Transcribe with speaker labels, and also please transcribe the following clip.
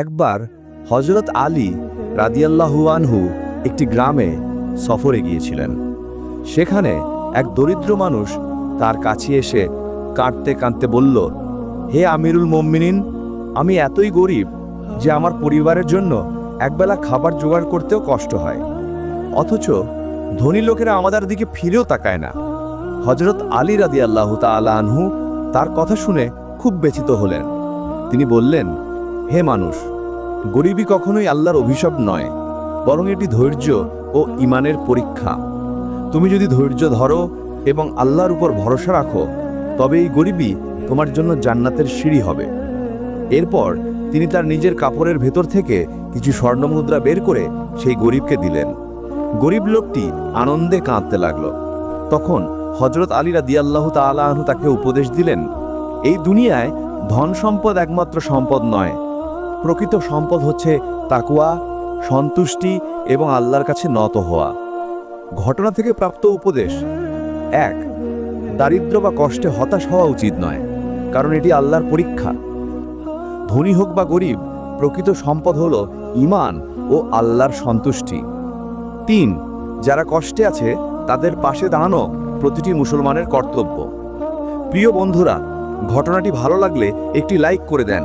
Speaker 1: একবার হজরত আলী রাদিয়াল্লাহু আনহু একটি গ্রামে সফরে গিয়েছিলেন। সেখানে এক দরিদ্র মানুষ তার কাছে এসে কাঁদতে কাঁদতে বলল, হে আমিরুল মোমিনিন, আমি এতই গরিব যে আমার পরিবারের জন্য একবেলা খাবার জোগাড় করতেও কষ্ট হয়। অথচ ধনী লোকেরা আমাদের দিকে ফিরেও তাকায় না। হজরত আলী রাদি আল্লাহ আনহু তার কথা শুনে খুব ব্যথিত হলেন। তিনি বললেন হে মানুষ, গরিবী কখনোই আল্লাহর অভিশাপ নয়, বরং এটি ধৈর্য ও ইমানের পরীক্ষা। তুমি যদি ধৈর্য ধরো এবং আল্লাহর উপর ভরসা রাখো, তবে এই গরিবই তোমার জন্য জান্নাতের সিঁড়ি হবে। এরপর তিনি তার নিজের কাপড়ের ভেতর থেকে কিছু স্বর্ণমুদ্রা বের করে সেই গরিবকে দিলেন। গরিব লোকটি আনন্দে কাঁদতে লাগল। তখন হজরত আলীরা দিয়াল্লাহ তালাহু তাকে উপদেশ দিলেন, এই দুনিয়ায় ধন সম্পদ একমাত্র সম্পদ নয় প্রকৃত সম্পদ হচ্ছে তাকুয়া সন্তুষ্টি এবং আল্লাহর কাছে নত হওয়া। ঘটনা থেকে প্রাপ্ত উপদেশ, এক, দারিদ্র বা কষ্টে হতাশ হওয়া উচিত নয়, কারণ এটি আল্লাহর পরীক্ষা। ধনী হোক বা গরিব, প্রকৃত সম্পদ হল ইমান ও আল্লাহর সন্তুষ্টি। তিন, যারা কষ্টে আছে, তাদের পাশে দাঁড়ানো প্রতিটি মুসলমানের কর্তব্য। প্রিয় বন্ধুরা, ঘটনাটি ভালো লাগলে একটি লাইক করে দেন।